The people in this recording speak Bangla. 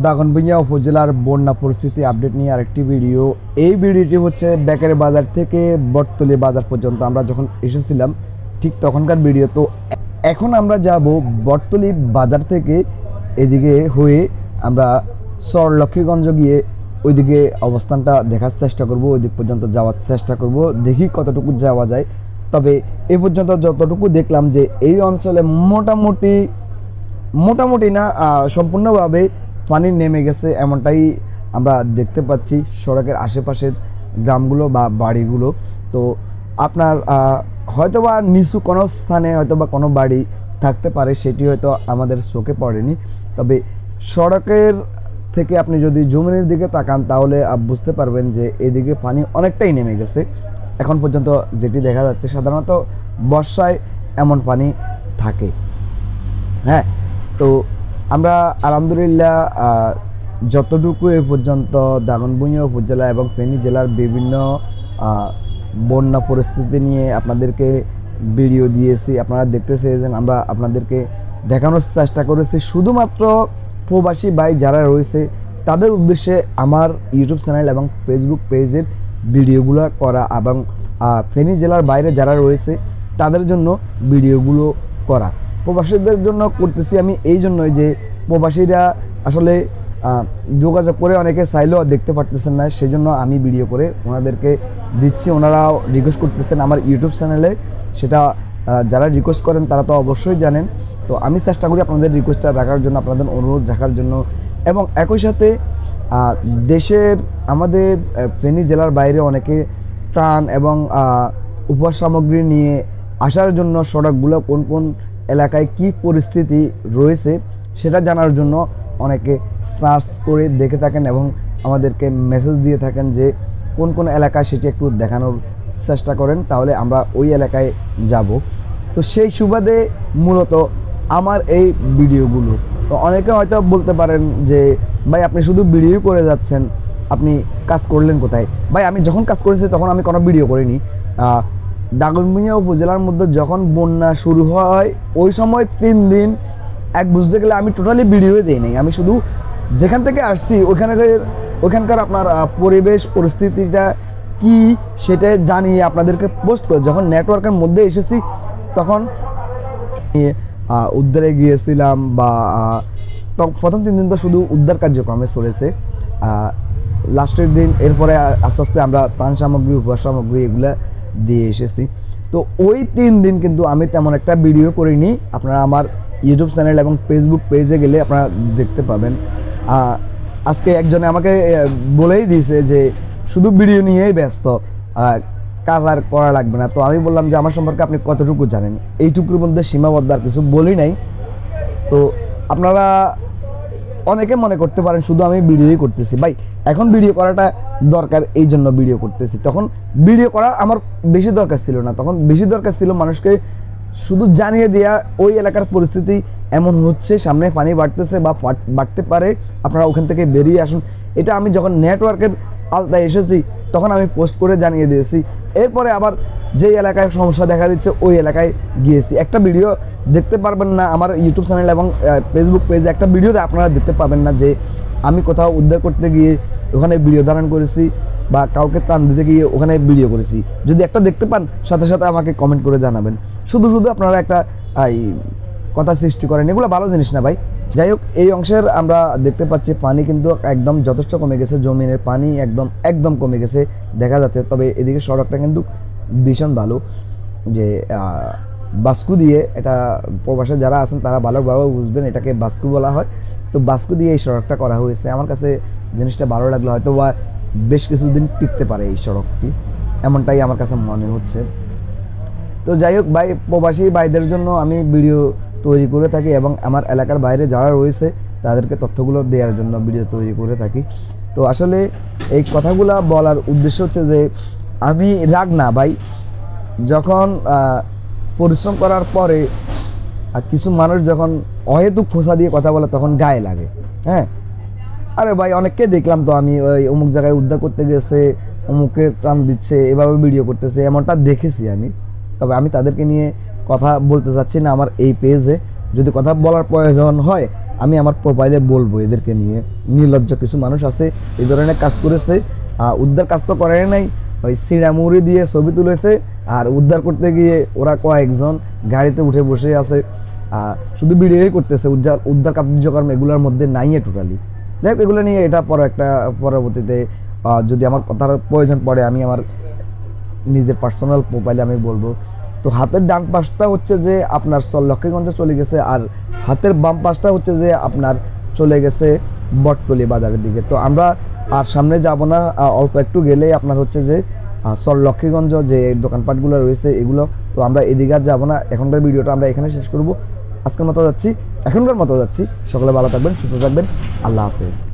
দাগনভূঞা উপজেলার বন্যা পরিস্থিতি আপডেট নিয়ে আরেকটি ভিডিও এই ভিডিওটি হচ্ছে বেকারি বাজার থেকে বটতলি বাজার পর্যন্ত। আমরা যখন এসেছিলাম, ঠিক তখনকার ভিডিও তো এখন আমরা যাব বটতলি বাজার থেকে এদিকে হয়ে আমরা সর লক্ষ্মীগঞ্জ গিয়ে ওইদিকে অবস্থানটা দেখার চেষ্টা করব ওই দিক পর্যন্ত যাওয়ার চেষ্টা করব, দেখি কতটুকু যাওয়া যায়। তবে এ পর্যন্ত যতটুকু দেখলাম যে এই অঞ্চলে মোটামুটি মোটামুটি না সম্পূর্ণভাবে পানি নেমে গেছে এমনটাই আমরা দেখতে পাচ্ছি সড়কের আশেপাশের গ্রামগুলো বা বাড়িগুলো। তো আপনার হয়তোবা নিচু কোনো স্থানে হয়তোবা কোনো বাড়ি থাকতে পারে, সেটি হয়তো আমাদের চোখে পড়েনি। তবে সড়কের থেকে আপনি যদি জমিনের দিকে তাকান, তাহলে বুঝতে পারবেন যে এদিকে পানি অনেকটাই নেমে গেছে। এখন পর্যন্ত যেটি দেখা যাচ্ছে, সাধারণত বর্ষায় এমন পানি থাকে। হ্যাঁ তো আমরা আলহামদুলিল্লাহ যতটুকু এ পর্যন্ত দাগনভূঞা উপজেলা এবং ফেনী জেলার বিভিন্ন বন্যা পরিস্থিতি নিয়ে আপনাদেরকে ভিডিও দিয়েছি, আপনারা দেখতে চেয়েছেন, আমরা আপনাদেরকে দেখানোর চেষ্টা করেছি। শুধুমাত্র প্রবাসী ভাই যারা রয়েছে, তাদের উদ্দেশ্যে আমার ইউটিউব চ্যানেল এবং ফেসবুক পেজের ভিডিওগুলো করা এবং ফেনী জেলার বাইরে যারা রয়েছে, তাদের জন্য ভিডিওগুলো করা। প্রবাসীদের জন্য করতেছি আমি এই জন্যই যে প্রবাসীরা আসলে যোগাযোগ করে অনেকে চাইলেও দেখতে পারতেছেন না সেই জন্য আমি ভিডিও করে ওনাদেরকে দিচ্ছি। ওনারাও রিকোয়েস্ট করতেছেন আমার ইউটিউব চ্যানেলে সেটা যারা রিকোয়েস্ট করেন তারা তো অবশ্যই জানেন। তো আমি চেষ্টা করি আপনাদের রিকোয়েস্টটা রাখার জন্য, আপনাদের অনুরোধ রাখার জন্য। এবং একই সাথে দেশের, আমাদের ফেনী জেলার বাইরে অনেকে ত্রাণ এবং উপহার সামগ্রী নিয়ে আসার জন্য সড়কগুলো কোন কোন এলাকায় কি পরিস্থিতি রয়েছে সেটা জানার জন্য অনেকে সার্চ করে দেখে থাকেন এবং আমাদেরকে মেসেজ দিয়ে থাকেন যে কোন কোন এলাকায় সেটি একটু দেখানোর চেষ্টা করেন, তাহলে আমরা ওই এলাকায় যাব। তো সেই সুবাদে মূলত আমার এই ভিডিওগুলো। তো অনেকে হয়তো বলতে পারেন যে, ভাই, আপনি শুধু ভিডিও করে যাচ্ছেন, আপনি কাজ করলেন কোথায়? ভাই, আমি যখন কাজ করেছি তখন আমি কোনো ভিডিও করিনি। দাগনভূঞা উপজেলার মধ্যে যখন বন্যা শুরু হয়, ওই সময় তিন দিন, এক বুঝতে গেলে আমি টোটালি ভিডিও দিই নাই। আমি শুধু যেখান থেকে আসছি ওইখানে ওইখানকার আপনার পরিবেশ, পরিস্থিতিটা কি সেটা জানিয়ে আপনাদেরকে পোস্ট করে। যখন নেটওয়ার্কের মধ্যে এসেছি, তখন উদ্ধারে গিয়েছিলাম বা প্রথম তিন দিন তো শুধু উদ্ধার কার্যক্রমে চলেছে। লাস্টের দিন, এরপরে আস্তে আস্তে আমরা ত্রাণ সামগ্রী, উপহার সামগ্রী এগুলা দিয়ে এসেছি। তো ওই তিন দিন কিন্তু আমি তেমন একটা ভিডিও করিনি। আপনারা আমার ইউটিউব চ্যানেল এবং ফেসবুক পেজে গেলে আপনারা দেখতে পাবেন। আজকে একজনে আমাকে বলেই দিয়েছে যে শুধু ভিডিও নিয়েই ব্যস্ত কাজ আর করা লাগবে না। তো আমি বললাম যে আমার সম্পর্কে আপনি কতটুকু জানেন? এইটুকুর মধ্যে সীমাবদ্ধ আর কিছু বলি নাই। তো আপনারা অনেকে মনে করতে পারেন শুধু আমি ভিডিওই করতেছি। ভাই, এখন ভিডিও করাটা দরকার, এই জন্য ভিডিও করতেছি। তখন ভিডিও করা আমার বেশি দরকার ছিল না। তখন বেশি দরকার ছিল মানুষকে শুধু জানিয়ে দেওয়া ওই এলাকার পরিস্থিতি এমন হচ্ছে সামনে পানি বাড়তেছে বা বাড়তে পারে আপনারা ওখান থেকে বেরিয়ে আসুন। এটা আমি যখন নেটওয়ার্কের আলতায় এসেছি তখন আমি পোস্ট করে জানিয়ে দিয়েছি। এরপরে আবার যেই এলাকায় সমস্যা দেখা দিচ্ছে ওই এলাকায় গিয়েছি। একটা ভিডিও দেখতে পারবেন না আমার ইউটিউব চ্যানেল এবং ফেসবুক পেজে একটা ভিডিওতে আপনারা দেখতে পাবেন না যে আমি কোথাও উদ্ধার করতে গিয়ে ওখানে ভিডিও ধারণ করেছি বা কাউকে ত্রাণ দিতে গিয়ে ওখানে ভিডিও করেছি। যদি একটা দেখতে পান সাথে সাথে আমাকে কমেন্ট করে জানাবেন। শুধু শুধু আপনারা একটা এই, কথা সৃষ্টি করেন, এগুলো ভালো জিনিস না ভাই। যাই হোক, এই অংশের আমরা দেখতে পাচ্ছি পানি কিন্তু একদম যথেষ্ট কমে গেছে, জমিনের পানি একদম একদম কমে গেছে, দেখা যাচ্ছে। তবে এদিকে সড়কটা কিন্তু ভীষণ ভালো, যে বাস্কু দিয়ে এটা প্রবাসে যারা আছেন তারা ভালোভাবে বুঝবেন, এটাকে বাস্কু বলা হয়। তো বাস্কু দিয়ে এই সড়কটা করা হয়েছে। আমার কাছে জিনিসটা ভালো লাগল হয়তো বা বেশ কিছুদিন টিকতে পারে এই সড়কটি, এমনটাই আমার কাছে মনে হচ্ছে। তো যাই হোক ভাই, প্রবাসী ভাইদের জন্য আমি ভিডিও তৈরি করে থাকি এবং আমার এলাকার বাইরে যারা রয়েছে তাদেরকে তথ্যগুলো দেওয়ার জন্য ভিডিও তৈরি করে থাকি। তো আসলে এই কথাগুলো বলার উদ্দেশ্য হচ্ছে যে আমি রাগ না ভাই। যখন পরিশ্রম করার পরে কিছু মানুষ যখন অহেতুক খোসা দিয়ে কথা বলে তখন গায়ে লাগে হ্যাঁ? আরে ভাই, অনেককে দেখলাম তো আমি ওই অমুক জায়গায় উদ্ধার করতে গেছে, অমুকে টান দিচ্ছে, এভাবে ভিডিও করতেছে, এমনটা দেখেছি আমি। তবে আমি তাদেরকে নিয়ে কথা বলতে চাচ্ছি না আমার এই পেজে যদি কথা বলার প্রয়োজন হয়, আমি আমার প্রোফাইলে বলব এদেরকে নিয়ে। নির্লজ্জ কিছু মানুষ আছে, এই ধরনের কাজ করেছে। উদ্ধার কাজ তো করে নাই, ওই সিঁড়ামুড়ি দিয়ে ছবি তুলেছে। আর উদ্ধার করতে গিয়ে ওরা কয়েকজন গাড়িতে উঠে বসে আছে। শুধু ভিডিওই করতেছে, উদ্ধার উদ্ধার কার্যক্রম এগুলোর মধ্যে নাই টোটালি হোক, এগুলো নিয়ে এটা পরে একটা পরবর্তীতে যদি আমার কথার প্রয়োজন পড়ে, আমি আমার নিজের পার্সোনাল প্রোফাইলে আমি বলব। তো হাতের ডান পাশটা হচ্ছে যে আপনার লক্ষ্মীগঞ্জে চলে গেছে, আর হাতের বাম পাশটা হচ্ছে যে আপনার চলে গেছে বটতলি বাজারের দিকে। তো আমরা আর সামনে যাব না অল্প একটু গেলেই আপনার হচ্ছে যে সল লক্ষ্মীগঞ্জ যে দোকানপাটগুলো রয়েছে এগুলো, তো আমরা এদিকে আর যাব না। এখনকার ভিডিওটা আমরা এখানে শেষ করব। আজকের মতো যাচ্ছি, এখনকার মতো যাচ্ছি। সকলে ভালো থাকবেন, সুস্থ থাকবেন। আল্লাহ হাফেজ।